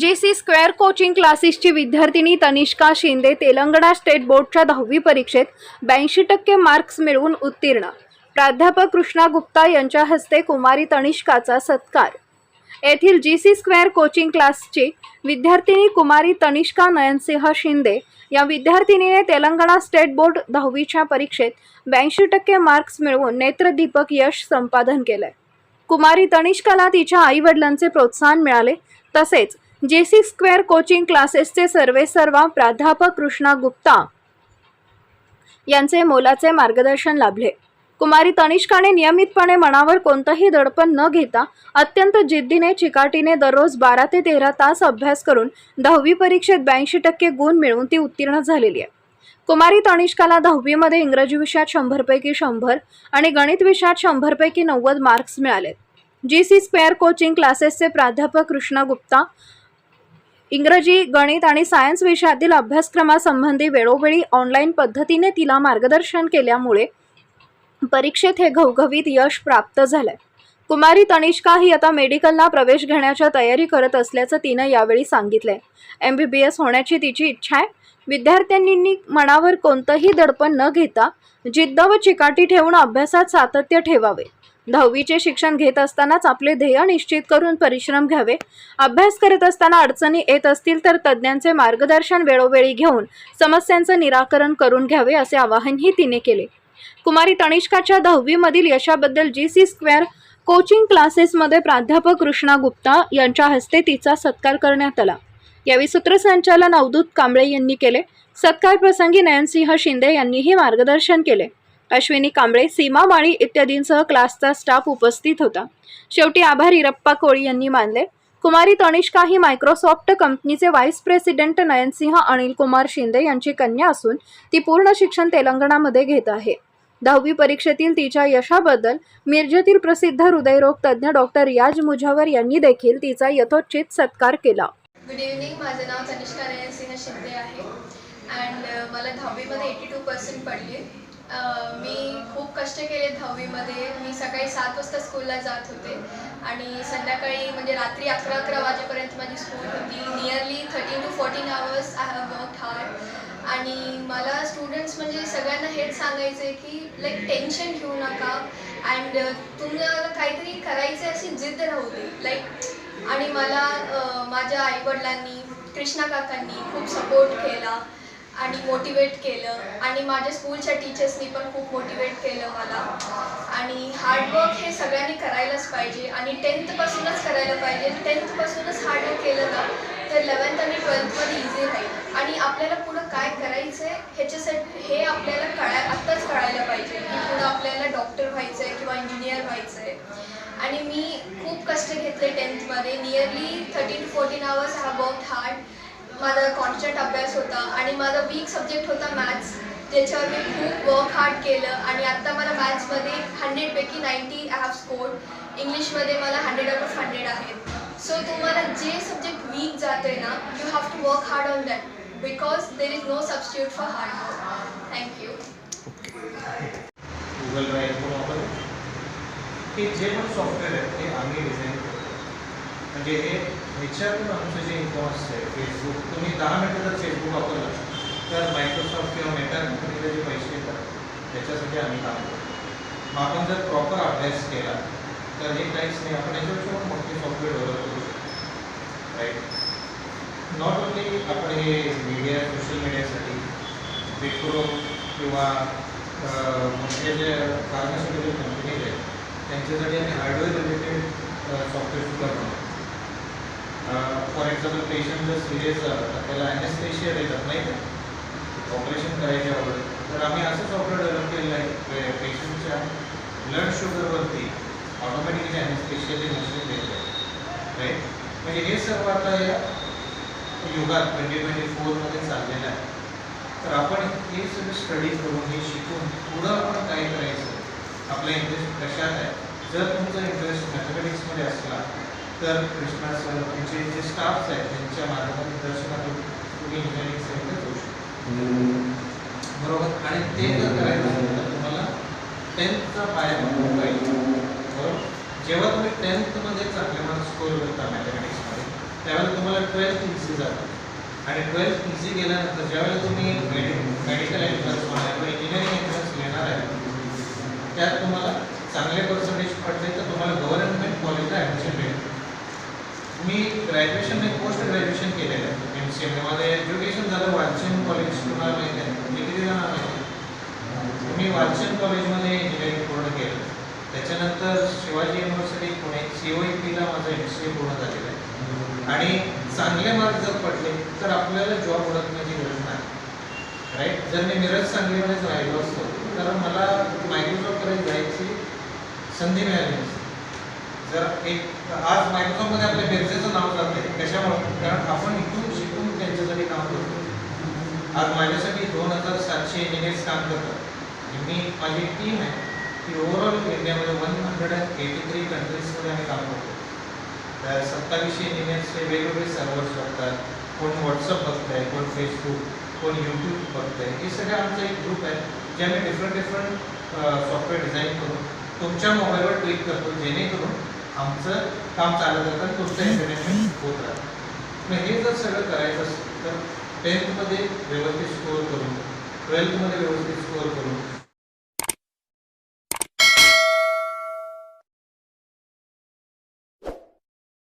जे C square coaching क्लासेसची विद्यार्थिनी तनिष्का शिंदे तेलंगणा स्टेट बोर्डच्या दहावी परीक्षेत ब्याऐंशी टक्के मार्क्स मिळवून उत्तीर्ण. प्राध्यापक कृष्णा गुप्ता यांच्या हस्ते कुमारी तनिष्काचा सत्कार. येथील जी सी स्क्वेअर कोचिंग क्लासची विद्यार्थिनी कुमारी तनिष्का नयनसिंह शिंदे या विद्यार्थिनीने तेलंगणा स्टेट बोर्ड दहावीच्या परीक्षेत ब्याऐंशी टक्के मार्क्स मिळवून नेत्रदीपक यश संपादन केलंय. कुमारी तनिष्काला तिच्या आईवडिलांचे प्रोत्साहन मिळाले तसेच जे सी स्क्वेअर कोचिंग क्लासेसचे सर्वे सर्वा प्राध्यापक कृष्णा गुप्ता यांचे मोलाचे मार्गदर्शन लाभले. कुमारी तनिष्काने नियमितपणे मनावर कोणतंही दडपण न घेता अत्यंत जिद्दीने चिकाटीने दररोज बारा ते तेरा तास अभ्यास करून दहावी परीक्षेत ब्याऐंशी टक्के गुण मिळवून ती उत्तीर्ण झालेली आहे. कुमारी तनिष्काला दहावीमध्ये इंग्रजी विषयात शंभरपैकी शंभर आणि गणित विषयात शंभरपैकी नव्वद मार्क्स मिळाले जी सी स्क्वेअर कोचिंग क्लासेसचे प्राध्यापक कृष्णा गुप्ता इंग्रजी गणित आणि सायन्स विषयातील अभ्यासक्रमासंबंधी वेळोवेळी ऑनलाईन पद्धतीने तिला मार्गदर्शन केल्यामुळे परीक्षेत हे घवघवीत यश प्राप्त झालंय. कुमारी तनिष्का ही आता मेडिकलला प्रवेश घेण्याच्या तयारी करत असल्याचं तिनं यावेळी सांगितलंय. एम बी बी एस होण्याची तिची इच्छा आहे. विद्यार्थ्यांनी मनावर कोणतंही दडपण न घेता जिद्द व चिकाटी ठेवून अभ्यासात सातत्य ठेवावे. दहावीचे शिक्षण घेत असतानाच आपले ध्येय निश्चित करून परिश्रम घ्यावे. अभ्यास करत असताना अडचणी येत असतील तर तज्ज्ञांचे मार्गदर्शन वेळोवेळी घेऊन समस्यांचं निराकरण करून घ्यावे असे आवाहनही तिने केले. कुमारी तनिष्काच्या दहावीमधील यशाबद्दल जी सी स्क्वेअर कोचिंग क्लासेसमध्ये प्राध्यापक कृष्णा गुप्ता यांच्या हस्ते तिचा सत्कार करण्यात आला. यावेळी सूत्रसंचालन अवधूत कांबळे यांनी केले. सत्कार प्रसंगी नयनसिंह शिंदे यांनीही मार्गदर्शन केले. अश्विनी कांबळे सीमा माळी इत्यादींसह क्लासचा स्टाफ उपस्थित होता. शेवटी आभार इरप्पा कोळी यांनी मानले. कुमारी तनिष्का ही मायक्रोसॉफ्ट कंपनीचे व्हाईस प्रेसिडेंट नयनसिंह अनिल कुमार शिंदे यांची कन्या असून ती पूर्ण शिक्षण तेलंगणामध्ये घेत आहे. दहावी परीक्षेतील तिच्या यशाबद्दल मिरजेतील प्रसिद्ध हृदयरोग तज्ज्ञ डॉक्टर याज मुझावर यांनी देखील तिचा यथोचित सत्कार केला. गुड इव्हनिंग माझं नाव तनिष्का नयनसिंह शिंदे आहे. अँड मला दहावीमध्ये एटी टू पर्सेंट पडले. मी खूप कष्ट केले दहावीमध्ये. मी सकाळी सात वाजता स्कूलला जात होते. आणि संध्याकाळी म्हणजे रात्री अकरा अकरा वाजेपर्यंत माझी स्कूल होती. Nearly thirteen to fourteen hours I have work hard आणि मला स्टुडंट्स म्हणजे सगळ्यांना हेच सांगायचं आहे की लाईक टेन्शन घेऊ नका. अँड तुम्हाला काहीतरी करायचे अशी जिद्द राहू दे. लाईक आणि मला माझ्या आईवडिलांनी कृष्णा काकांनी खूप सपोर्ट केला. आणि मोटिवेट केलं. आणि माझ्या स्कूलच्या टीचर्सनी पण खूप मोटिवेट केलं मला. आणि हार्डवर्क हे सगळ्यांनी करायलाच पाहिजे. आणि टेन्थपासूनच करायला पाहिजे. टेन्थपासूनच हार्डवर्क केलं ना तर लेवन्थ आणि ट्वेल्थमध्ये इझी राहील. आणि आपल्याला पुढं काय करायचं आहे ह्याच्यासाठी हे आपल्याला कळाय आत्ताच कळायला पाहिजे. की पुढं आपल्याला डॉक्टर व्हायचं आहे किंवा इंजिनियर व्हायचं आहे आणि मी खूप कष्ट घेतले टेन्थमध्ये नियरली थर्टीन फोर्टीन आवर्स हा वर्क हार्ड माझा कॉन्स्टंट अभ्यास होता आणि माझा वीक सब्जेक्ट होता मॅथ्स ज्याच्यावर मी खूप वर्क हार्ड केलं आणि आत्ता मला मॅथ्समध्ये हंड्रेडपैकी नाईन्टी आय हॅव स्कोर इंग्लिशमध्ये मला हंड्रेड आउट ऑफ हंड्रेड आहेत सो तुम्हाला जे सब्जेक्ट वीक जाते ना you have to work hard on that because there is no substitute for hard work thank you Google drive जे पण सॉफ्टवेअर आहे ते आम्ही डिझाईन करतो. म्हणजे हे ह्याच्यातून आमचं जे इन्कॉन्स आहे फेसबुक तुम्ही दहा मिनटं जर फेसबुक वापरलं तर मायक्रोसॉफ्ट किंवा मेटा कंपनीला जे पैसे येतात त्याच्यासाठी आम्ही काम करतो. मग आपण जर प्रॉपर अभ्यास केला तर हे काहीच नाही आपण याच्यावर मोठे सॉफ्टवेअर डेव्हलप करू शकतो. राईट नॉट ओनली आपण हे मीडिया सोशल मीडियासाठी विप्रो किंवा मोठे जे फार्मास्युटिकल कंपनीज आहेत त्यांच्यासाठी आम्ही हार्डवेअर रिलेटेड फॉर पेशंट जर सिरियस झाला तर त्याला ॲनेस्थेशिया देतात नाही का? ऑपरेशन करायच्या अगोदर. तर आम्ही असंच सॉफ्टवेअर डेव्हलप केलेलं आहे पेशंटच्या ब्लड शुगरवरती ऑटोमॅटिकली ॲनेस्थेशियाचे मशीन देत आहे राईट म्हणजे हे सर्व आता या युगात ट्वेंटी ट्वेंटी फोरमध्ये चाललेलं आहे. तर आपण हे सगळं स्टडी करून हे शिकून पुढं आपण काय करायचं? आपला इंटरेस्ट कशात आहे? जर तुमचा इंटरेस्ट मॅथमॅटिक्समध्ये असला तर कृष्णा सर जे स्टाफ्स आहेत त्यांच्या मार्गदर्शनातून तुम्ही इंजिनिअरिंग सेक्टर जाऊ शकता. बरोबर? आणि ते जर करायचं असेल तर तुम्हाला टेन्थचा पाया म्हणून पाहिजे बरोबर? जेव्हा तुम्ही टेन्थमध्ये चांगले मार्क्स स्कोर करता मॅथमॅटिक्समध्ये त्यावेळेला तुम्हाला ट्वेल्थ इझी जातं. आणि ट्वेल्थ इझी गेल्यानंतर ज्यावेळेला तुम्ही मेडिकल एंट्रन्स म्हणा किंवा इंजिनिअरिंग एंट्रन्स घेणार आहे त्यात तुम्हाला चांगले पर्सेंटेज पडले तर तुम्हाला गव्हर्नमेंट कॉलेजला ॲडमिशन मिळेल मी ग्रॅज्युएशन आणि पोस्ट ग्रॅज्युएशन केलेलं आहे. एम सी एम माझं एज्युकेशन झालं वालचंद कॉलेज तुम्हाला माहिती आहे. मी किती जणांना माहिती आहे? मी वालचंद कॉलेजमध्ये इंजिनिअरिंग पूर्ण केलं. त्याच्यानंतर Shivaji university Pune C O E पीला माझं एम सी ए पूर्ण झालेलं आहे. आणि चांगले मार्क जर पडले तर आपल्याला जॉब ओळखण्याची गरज नाही. राईट जर मी मिरज सांगलीमध्येच राहिलो असतो तर मला मायक्रोसॉफ्टपर्यंत जायची संधी मिळाली नसते. जर एक आज मायक्रोसॉफ्टमध्ये आपल्या बेरजेचं नाव जाते कशामुळे कारण आपण इथून शिकून त्यांच्यासाठी काम करतो. आज माझ्यासाठी दोन हजार सातशे इंजिनियर्स काम करतात. मी माझी टीम आहे की ओव्हरऑल इंडियामध्ये one hundred and eighty three कंट्रीजमध्ये आम्ही काम करतो. तर सत्तावीसशे इंजिनियर्सचे वेगवेगळे सर्व्हर्स बघतात कोण व्हॉट्सअप बघतंय कोण फेसबुक कोण यूट्यूब बघतंय. हे सगळं आमचा एक ग्रुप आहे जे आम्ही डिफरंट डिफरंट सॉफ्टवेअर डिझाईन करून तुमच्या मोबाईलवर क्लिक करतो जेणेकरून आमचं काम चालत राहतं आणि तुमचं एंटरटेनमेंट होत राहतं. मग हे जर सगळं करायचं असेल तर टेन्थमध्ये व्यवस्थित स्कोअर करून ट्वेल्थमध्ये व्यवस्थित स्कोअर करून